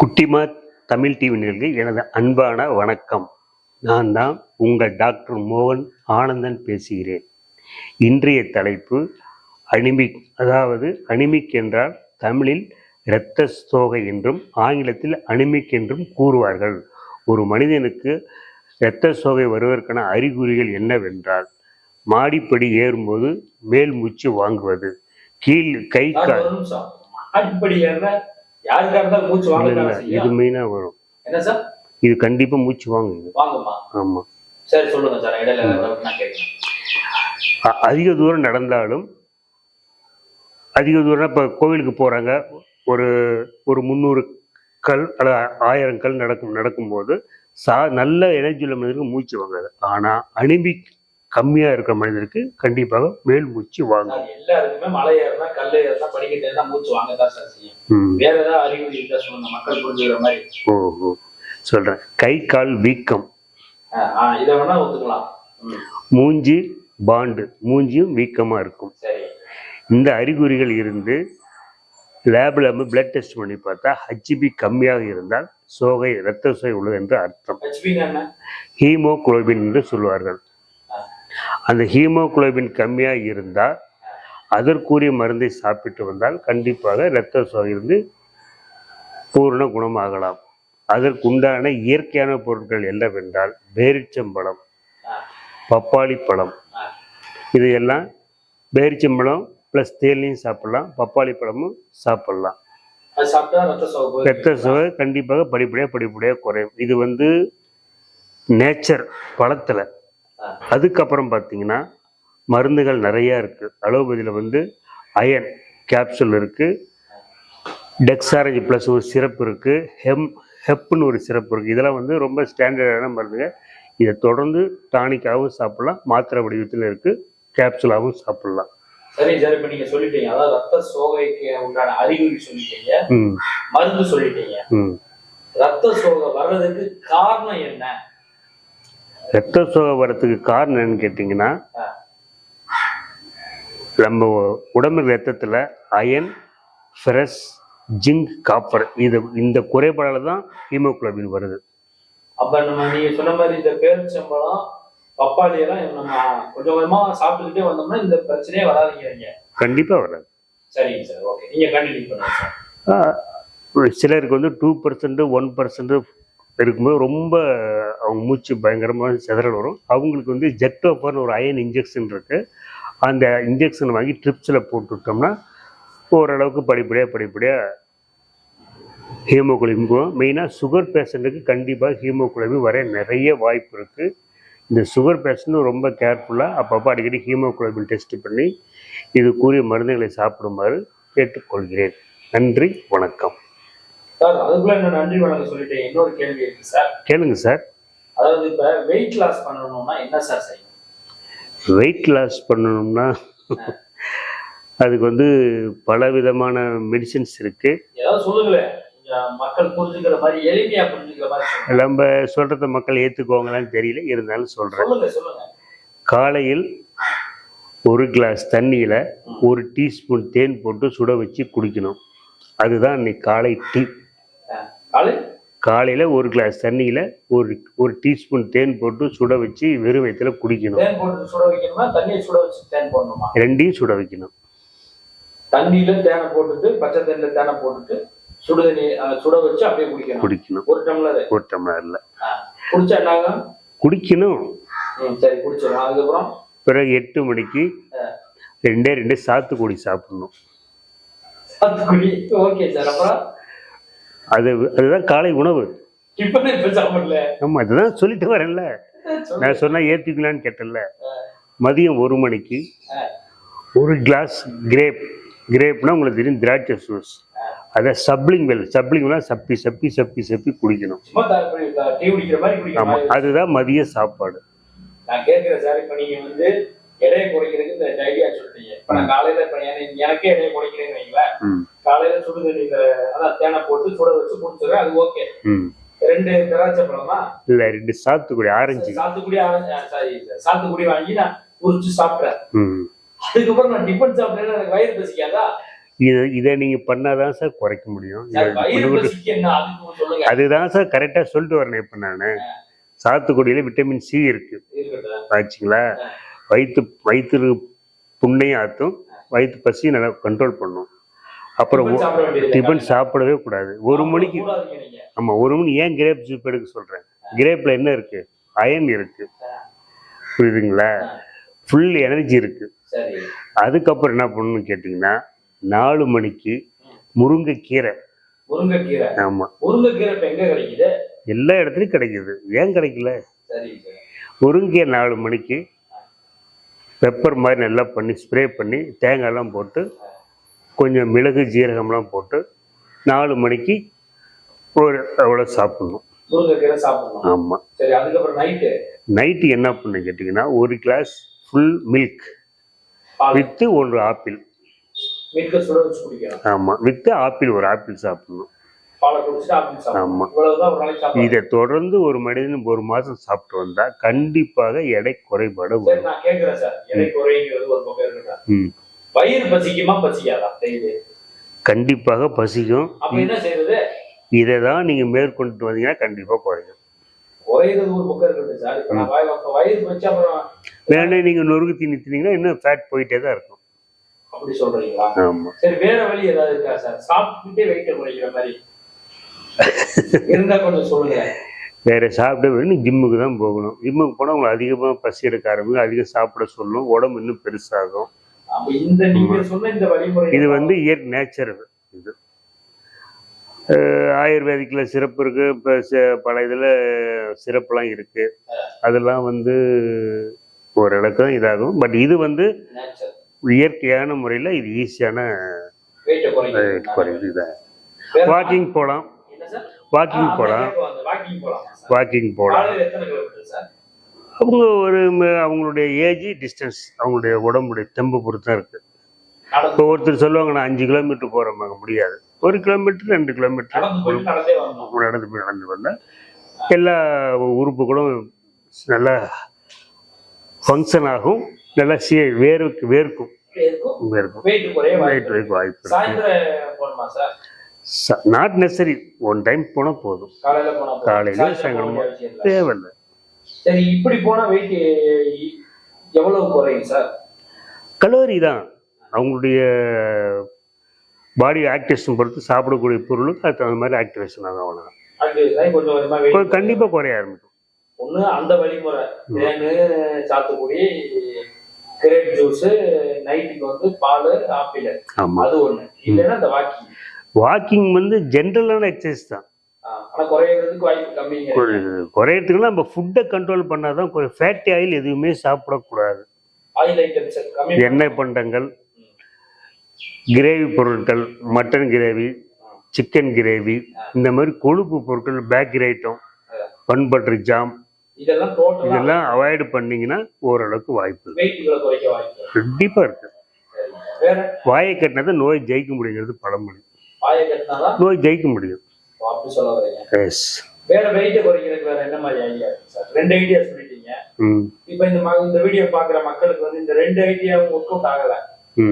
குட்டிமா தமிழ் டிவி நேயர்களுக்கு எனது அன்பான வணக்கம். நான் தான் உங்கள் டாக்டர் மோகன் ஆனந்தன் பேசுகிறேன். இன்றைய தலைப்பு அனிமிக் அதாவது அனிமிக் என்றால் தமிழில் இரத்த சோகை என்றும் ஆங்கிலத்தில் அனிமிக் என்றும் கூறுவார்கள். ஒரு மனிதனுக்கு இரத்த சோகை வருவதற்கான அறிகுறிகள் என்னவென்றால் மாடிப்படி ஏறும்போது மேல் மூச்சு வாங்குவது கீழ் கை கால் ஒரு நிமிஷம். யாருக்கா இருந்தாலும் மூச்சு வாங்க இது செய்யும் மெயினாக வரும். என்ன சார் இது கண்டிப்பா மூச்சு வாங்குது வாங்கம்மா ஆமா. சரி சொல்லுங்க சார் இடையில doubt நான் கேட்கிறேன் அ- அதிக தூரம் நடந்தாலும் அதிக தூரம் இப்போ கோவிலுக்கு போறாங்க. ஒரு ஒரு முந்நூறு கல் அல்லது ஆயிரம் கல் நடக்கும் நடக்கும்போது சா நல்ல எனர்ஜி உள்ள மனிதருக்கு மூச்சு வாங்காது. ஆனா அனிமிக் கம்மியா இருக்கிற மனிதருக்கு கண்டிப்பாக மேல் மூச்சு வாங்கும். எல்லாருக்குமே மலை ஏறினா கல் ஏறினா படிக்கட்டு மூச்சு வாங்க தான் சார் செய்யும். வேற ஏதாவது அறிகுறி இருந்தா சொல்லுங்க மக்கள் புரிஞ்சுக்கிற மாதிரி? ஓ ஓ சொல்றேன். கை கால் வீக்கம். இதை வேணா ஒத்துக்கலாம். மூஞ்சி பாண்டு. மூஞ்சியும் வீக்கமா இருக்கும். சரி. இந்த அறிகுறிகள் இருந்து லேபில் நம்ம பிளட் டெஸ்ட் பண்ணி பார்த்தா ஹச்பி கம்மியாக இருந்தால் சோகை இரத்த சோகை உள்ளது என்று அர்த்தம். ஹீமோகுளோபின் என்று சொல்வார்கள். அந்த ஹீமோகுளோபின் கம்மியாக இருந்தால் அதற்குரிய மருந்தை சாப்பிட்டு வந்தால் கண்டிப்பாக இரத்த சோகை இருந்து பூரண குணமாகலாம் அதற்குண்டான இயற்கையான பொருட்கள் என்னவென்றால் பேரிச்சம்பழம் பப்பாளி பழம். இதையெல்லாம் பேரிச்சம்பழம் ப்ளஸ் தேயிலையும் சாப்பிடலாம் பப்பாளி பழமும் சாப்பிடலாம் ரத்த சுவை கண்டிப்பாக படிப்படியாக படிப்படியாக குறையும் இது வந்து நேச்சர் பழத்தில். அதுக்கப்புறம் பார்த்தீங்கன்னா மருந்துகள் நிறையா இருக்குது அலோபதியில் வந்து அயன் கேப்சூல் இருக்குது டெக்ஸாரஜி ப்ளஸ் ஒரு சிறப்பு இருக்குது ஹெம் ஹெப்னு ஒரு சிறப்பு இருக்குது இதெல்லாம் வந்து ரொம்ப ஸ்டாண்டர்டான மருந்துங்க. இதை தொடர்ந்து டானிக்காகவும் சாப்பிடலாம். மாத்திரை வடிவத்தில் இருக்குது கேப்சூலாகவும் சாப்பிடலாம். சரி சார் இப்ப நீங்க சொல்லிட்டீங்க. அதாவது ரத்த சோகைக்கு உண்டான அறிகுறி சொல்லிட்டீங்க. ம். மருந்து சொல்லிட்டீங்க. ம். ரத்த சோகை வர்றதுக்கு காரணம் என்ன? ரத்த சோகை வரத்துக்கு காரணம் என்னன்னு கேட்டிங்கன்னா நம்ம உடம்பு ரத்தத்தில் அயன் ஃபெரஸ் ஜிங்க் காப்பர் இது இந்த குறைபாடால தான் ஹீமோகுளோபின் வருது. அப்ப நம்ம நீங்க சொன்ன மாதிரி இந்த பேரிச்சம்பழம் பப்பாளி எல்லாம் நம்ம கொஞ்சம் கொஞ்சமா சாப்பிட்டுக்கிட்டே வந்தோம்னா இந்த பிரச்சனையே வராதுங்கிறீங்க கண்டிப்பாக வராது. சரிங்க சார் ஓகே. நீங்க கண்டினியூ பண்ணுங்க சார். சிலருக்கு வந்து டூ பர்சன்ட் ஒன் பர்சன்ட் இருக்கும்போது ரொம்ப அவங்க மூச்சு பயங்கரமாக சிதறல் வரும். அவங்களுக்கு வந்து ஜெக்டோஃபர்னு ஒரு அயன் இன்ஜெக்ஷன் இருக்குது அந்த இன்ஜெக்ஷன் வாங்கி ட்ரிப்ஸில் போட்டுவிட்டோம்னா ஓரளவுக்கு படிப்படியாக படிப்படியாக ஹீமோகுளோபின் போகும் மெயினாக சுகர் பேஷண்ட்டுக்கு கண்டிப்பாக ஹீமோகுளோபின் வர நிறைய வாய்ப்பு இருக்குது இந்த சுகர் பேஷண்ட்டும் ரொம்ப கேர்ஃபுல்லாக அப்பப்போ அடிக்கடி ஹீமோகுளோபின் டெஸ்ட் பண்ணி இதுக்குரிய மருந்துகளை சாப்பிடுமாறு கேட்டுக்கொள்கிறேன். நன்றி வணக்கம். சார் அதுக்குள்ள என்ன நன்றி வணக்கம் சொல்லிட்டேன். இன்னொரு கேள்வி இருக்கு சார். கேளுங்க சார். அதாவது இப்ப வெயிட் லாஸ் பண்ணணும்னா என்ன சார் செய்யணும்? வெயிட் லாஸ் பண்ணணும்னா அதுக்கு வந்து பல விதமான மெடிசின்ஸ் இருக்குது ஏதாவது சொல்லுங்களேன். மக்கள் புரிஞ்சுக்கிற மாதிரி எளிமையா புரிஞ்சுக்கிற மாதிரி சொல்லுங்க. நம்ம சொல்கிறத மக்கள் ஏற்றுக்குவாங்களான்னு தெரியல. இருந்தாலும் சொல்லுங்க காலையில் ஒரு கிளாஸ் தண்ணியில் ஒரு டீஸ்பூன் தேன் போட்டு சுட வச்சு குடிக்கணும். அதுதான் இன்னைக்கு காலை டீ காலை? காலையில் ஒரு கிளாஸ் தண்ணியில் ஒரு ஒரு டீஸ்பூன் தேன் போட்டு சுட வச்சு வெறும் வயிற்றுல குடிக்கணும். தேன் போட்டு சுட வைக்கணுமா? தண்ணியை சுட வச்சு தேன் போடணுமா? ரெண்டையும் சுட வைக்கணும். தண்ணியில தேனை போட்டுட்டு பச்சை தண்ணியில தேனை போட்டுட்டு சுடு தண்ணி சுட வச்சு அப்படியே குடிக்கணும். குடிக்கணும். ஒரு டம்ளர். ஒரு டம்ளரில். குடிச்சா என்னாங்க குடிக்கணும். சரி குடிச்சிடலாம். அதுக்கப்புறம்? பிறகு எட்டு மணிக்கு ரெண்டே ரெண்டே சாத்துக்குடி சாப்பிடணும். சாத்துக்குடி. Okay sir. அப்புறம்? அது அதுதான் காலை உணவு. ஆமாம் அதுதான் சொல்லிட்டு வரேன்ல. நான் சொன்னால் ஏற்றிக்கலான்னு கேட்டேன்ல. மதியம் ஒரு மணிக்கு ஒரு கிளாஸ் கிரேப் கிரேப்னா உங்களுக்கு தெரியும் திராட்சை ஜூஸ் அதை சப்ளிங் வெல் சப்ளிங்னா சப்பி சப்பி சப்பி சப்பி குடிக்கணும். ஆமாம் அதுதான் மதிய சாப்பாடு. நான் கேட்கிறேன் சார் இப்ப வந்து எடையை குறைக்கிறதுக்கு இந்த இப்ப நான் காலையில இப்ப எனக்கு- எடையை குறைக்கிறேன்னு வைங்களேன். ம். காலையில சுடு தண்ணியில அதான் தேனை போட்டு சுட வச்சு குடிச்சிடுறேன் அது ஓகே ரெண்டு திராட்சை பழமா? இல்லை ரெண்டு சாத்துக்குடி ஆரஞ்சு. சாத்துக்குடி ஆரஞ்சு சாரி சாத்துக்குடி வாங்கி நான் உரிச்சு சாப்பிட்டேன் அதுக்கப்புறம் நான் டிஃபன் சாப்பிட்டேன்னா எனக்கு வயிறு பசிக்காதா? இது இதை நீங்கள் பண்ணாதான் சார் குறைக்க முடியும். அதுதான் சார் கரெக்டாக சொல்லிட்டு வரேன் இப்போ நான். சாத்துக்குடியில் விட்டமின் சி இருக்கு. ஆச்சுங்களா? வயிற்று வயிற்று புண்ணையும் ஆற்றும். வயிற்று பசியும் நல்லா கண்ட்ரோல் பண்ணும். அப்புறம் டிஃபன் சாப்பிடவே கூடாது. ஒரு மணிக்கு ஆமாம் ஒரு மணி ஏன் கிரேப் ஜூஸ் எடுக்க சொல்கிறேன் கிரேப்பில் என்ன இருக்குது அயன் இருக்குது புரியுதுங்களா? ஃபுல் எனர்ஜி இருக்குது அதுக்கப்புறம் என்ன பண்ணணும்னு கேட்டிங்கன்னா நாலு மணிக்கு முருங்கைக்கீரை. முருங்கைக்கீரை. ஆமாம் முருங்கைக்கீரை இப்ப எங்க கிடைக்குது? எல்லா இடத்துலையும் கிடைக்குது. ஏன் கிடைக்கல? முருங்கை நாலு மணிக்கு பெப்பர் மாதிரி நல்லா பண்ணி ஸ்ப்ரே பண்ணி தேங்காய்லாம் போட்டு கொஞ்சம் மிளகு ஜீரகம்லாம் போட்டு நாலு மணிக்கு ஒரு அவ்வளோ சாப்பிடணும். ஆமாம் நைட்டு என்ன பண்ணு கேட்டிங்கன்னா ஒரு கிளாஸ் ஃபுல் மில்க் வித்து ஒரு ஆப்பிள் ஆமாம் வித்து ஆப்பிள் ஒரு ஆப்பிள் சாப்பிடணும். பாலை குடிச்சிட்டு ஆப்பிள் சாப்பிடணும். ஆமா. இவ்வளவுதான் ஒரு நாளைக்கு சாப்பிடணும். இதை தொடர்ந்து ஒரு மனிதன் ஒரு மாதம் சாப்பிட்டு வந்தால் கண்டிப்பாக எடை குறைபாடு சரி வரும். வயிறு பசிக்குமா பசிக்காதா? டெய்லி. கண்டிப்பாக பசிக்கும். அப்ப என்ன செய்யறது இதை தான் நீங்கள் மேற்கொண்டு வந்தீங்கன்னா கண்டிப்பாக குறையும். குறையிறது ஒரு பக்கம் இருக்கட்டும் சார். இப்ப நான் வய- அப்ப வயிறு பச்சு அப்புறம் வேணா நீங்கள் நொறுக்கு தீனி தின்னீங்கன்னா இன்னும் ஃபேட் போயிட்டே தான் இருக்கும். அப்படி சொல்றீங்களா? சரி வேற வழி ஏதாவது இருக்கா சார்? சாப்பிட்டுட்டே வெயிட்ட குறைக்கிற மாதிரி. இருந்தா கொஞ்சம் சொல்லுங்க. வேற சாப்பிட வேணும் ஜிம்முக்கு தான் போகணும். ஜிம்முக்கு போனால் உங்களுக்கு அதிகமாக பசி எடுக்க ஆரம்பிக்கும். அதிகம் சாப்பிட சொல்லும். உடம்பு இன்னும் பெருசாகும். இது வந்து இயற் நேச்சர் இது. ஆயுர்வேதிக்கில் சிறப்பு இருக்கு. இப்போ பல இதில் சிறப்புலாம் இருக்கு. அதெல்லாம் வந்து ஓரளவுக்கு தான் இதாகும். பட் இது வந்து இயற்கையான முறையில் இது ஈஸியான குறையுது இதான். வாக்கிங் போகலாம் வாக்கிங் போகலாம் வாக்கிங் போலாம். சார் வாக்கிங் போகலாம் அவங்க ஒரு அவங்களுடைய ஏஜ் டிஸ்டன்ஸ் அவங்களுடைய உடம்புடைய தெம்பு பொறுத்து தான் இருக்கு. நடந்து இப்போ ஒருத்தர் சொல்லுவாங்க நான் அஞ்சு கிலோமீட்டர் போகிறோமாங்க முடியாது. ஒரு கிலோமீட்டர் ரெண்டு கிலோமீட்டர் நடந்து போய் நடந்து வந்தால் எல்லா உறுப்புகளும் நல்லா ஃபங்க்ஷன் ஆகும். நல்லா சீ வேர்க்கு வேர்க்கும். வேர்க்கும். வெயிட் வெயிட் வாய்ப்பு நாட் நெசரி ஒன் டைம் போனால் போதும். காலையில போனா போதும். காலையில சாயந்தரம் சாயங்காலம் போக வேண்டிய அவசியம் இல்ல. தேவையில்லை. சரி இப்படி போனா வெயிட் எவ்வளவு குறையும் சார்? கலோரி தான். அவங்களுடைய பாடி ஆக்டிவேஷன் பொறுத்து சாப்பிடக்கூடிய பொருளுக்கு அதுக்கு தகுந்த மாதிரி ஆக்டிவேஷன் ஆகும் அவ்வளோதான் கொஞ்சம் கண்டிப்பாக குறைய ஆரம்பிக்கும். ஒண்ணு அந்த வழிமுறை. தேனு சாத்துக்குடி கிரேப் ஜூஸ் நைட்டுக்கு வந்து பால் ஆப்பிள். ஆமாம் அது ஒண்ணு. இல்லைன்னா இந்த வாக்கிங் வாக்கிங் வந்து ஜென்ரலான எக்ஸசைஸ் தான். குறையறதுக்குலாம் நம்ம ஃபுட்டை கண்ட்ரோல் பண்ணால் தான் ஃபேட்டி ஆயில் எதுவுமே சாப்பிடக்கூடாது. எண்ணெய் பண்டங்கள் கிரேவி பொருட்கள் மட்டன் கிரேவி சிக்கன் கிரேவி இந்த மாதிரி கொழுப்பு பொருட்கள் bakery item bun butter jam இதெல்லாம் அவாய்டு பண்ணீங்கன்னா ஓரளவுக்கு வாய்ப்பு. கண்டிப்பாக இருக்கு. வாயை கட்டினதை நோய் ஜெயிக்க முடியுங்கிறது பழமொழி. நோய் ஜெயிக்க முடியும். அப்படி சொல்ல வரீங்க. எஸ் வேற வெயிட்டை குறைக்கிறதுக்கு வேற என்ன மாதிரி ஐடியா இருக்கு சார் ரெண்டு ஐடியா சொல்லிட்டீங்க. இப்ப இந்த இந்த வீடியோ பாக்குற மக்களுக்கு வந்து இந்த ரெண்டு ஐடியாவும் ஒர்க் அவுட் ஆகல.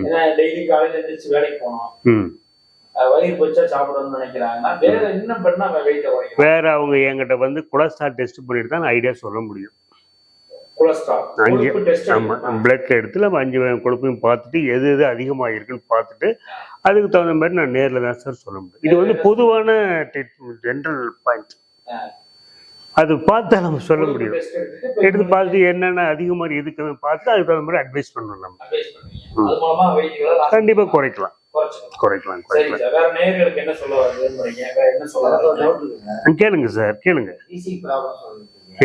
ஏன்னா டெய்லி காலையில எழுந்திரிச்சு வேலைக்கு போகணும் ம். அஹ் வயிறு பச்சா சாப்பிடணும்னு நினைக்கிறாங்கன்னா வேற என்ன பண்ணா வெயிட்டை குறைக்கலாம் வேற அவங்க என்கிட்ட வந்து கொலஸ்ட்ரால் டெஸ்ட் பண்ணிட்டு தான் ஐடியா சொல்ல முடியும். அஞ்சு ஆமாம் பிளட்ல எடுத்து நம்ம அஞ்சு கொழுப்பையும் பார்த்துட்டு எது எது அதிகமாக இருக்குன்னு பார்த்துட்டு அதுக்கு தகுந்த மாதிரி நான் நேரில் தான் சார் சொல்ல முடியும். இது வந்து பொதுவான ஜென்ரல் பாயிண்ட் அது பார்த்தா நம்ம சொல்ல முடியும். எடுத்து பார்த்துட்டு என்னென்ன அதிகமாக எதுக்கு பார்த்து அதுக்கு தகுந்த மாதிரி அட்வைஸ் பண்ணணும் நம்ம கண்டிப்பாக குறைக்கலாம். குறைக்கலாம் சரி குறைக்கலாம். கேளுங்க சார் கேளுங்க.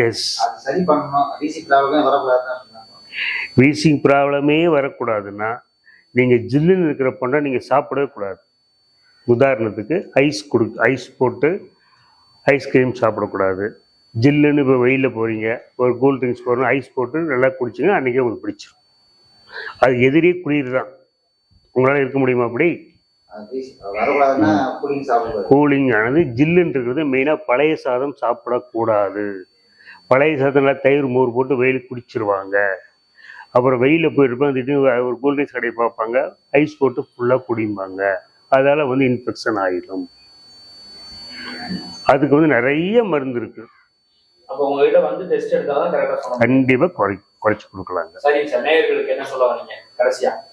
எஸ் வீசிங் ப்ராப்ளமே வரக்கூடாதுன்னா நீங்கள் ஜில்லுன்னு இருக்கிற பொண்ணை நீங்கள் சாப்பிடவே கூடாது. உதாரணத்துக்கு ஐஸ் கொடு ஐஸ் போட்டு ஐஸ்கிரீம் சாப்பிடக்கூடாது. ஜில்லுன்னு இப்போ வெயிலில் போகிறீங்க ஒரு கூல் ட்ரிங்க்ஸ் போகிறோம் ஐஸ் போட்டு நல்லா குடிச்சிங்க அன்றைக்கே உங்களுக்கு பிடிச்சிரும். அது எதிரே குளிர் தான் உங்களால் இருக்க முடியுமா அப்படி? கூலிங் ஆனது ஜில்லுன்னு இருக்கிறது. மெயினாக பழைய சாதம் சாப்பிடக்கூடாது. பழைய சாதம் நல்லா தயிர் மோர் போட்டு வெயில் குடிச்சிருவாங்க. அப்புறம் வெயிலில் போயிருப்போம் திடீர்னு ஒரு கூல்ட்ரிங்க்ஸ் கடையை பார்ப்பாங்க. ஐஸ் போட்டு ஃபுல்லாக குடிப்பாங்க அதால் வந்து இன்ஃபெக்ஷன் ஆகிடும் அதுக்கு வந்து நிறைய மருந்து சொல்லணும் கண்டிப்பாக குறை குறைச்சி கொடுக்கலாங்க. சரிங்க சார். நேயர்களுக்கு என்ன சொல்ல வரீங்க? கடைசியா?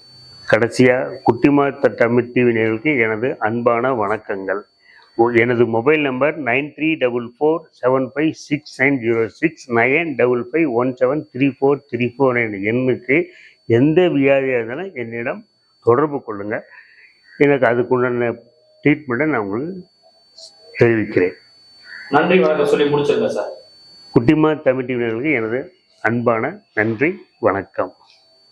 கடைசியாக குட்டிமாத்த தமிழ் டிவி நேயர்களுக்கு எனது அன்பான வணக்கங்கள். எனது mobile number nine three double four seven five six nine zero six nine double five one seven three four three four என்ற எண்ணுக்கு எந்த வியாதியாக இருந்தாலும் என்னிடம் தொடர்பு கொள்ளுங்கள் எனக்கு அதுக்குண்டான ட்ரீட்மெண்ட்டை நான் உங்களுக்கு தெரிவிக்கிறேன். நன்றி வணக்கம். சொல்லி முடிச்சிருங்க சார். குட்டிமா தமிழ் டிவி நேயர்களுக்கு எனது அன்பான நன்றி வணக்கம்.